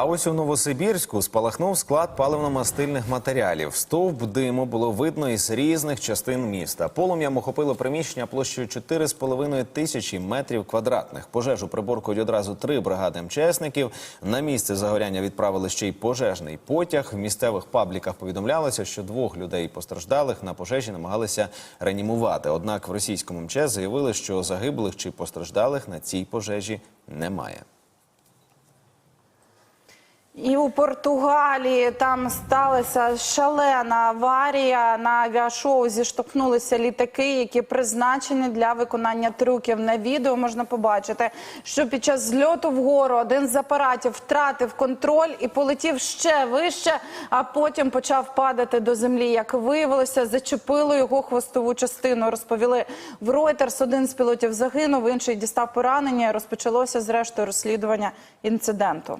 А ось у Новосибірську спалахнув склад паливно-мастильних матеріалів. Стовп диму було видно із різних частин міста. Полум'ям охопило приміщення площею 4,5 тисячі метрів квадратних. Пожежу приборкують одразу три бригади МЧСників. На місце загоряння відправили ще й пожежний потяг. В місцевих пабліках повідомлялося, що двох людей постраждалих на пожежі намагалися реанімувати. Однак в російському МЧС заявили, що загиблих чи постраждалих на цій пожежі немає. І у Португалії там сталася шалена аварія. На авіашоу зіштовхнулися літаки, які призначені для виконання трюків. На відео можна побачити, що під час зльоту вгору один з апаратів втратив контроль і полетів ще вище, а потім почав падати до землі. Як виявилося, зачепило його хвостову частину. Розповіли в Reuters. Один з пілотів загинув, інший дістав поранення. Розпочалося зрештою розслідування інциденту.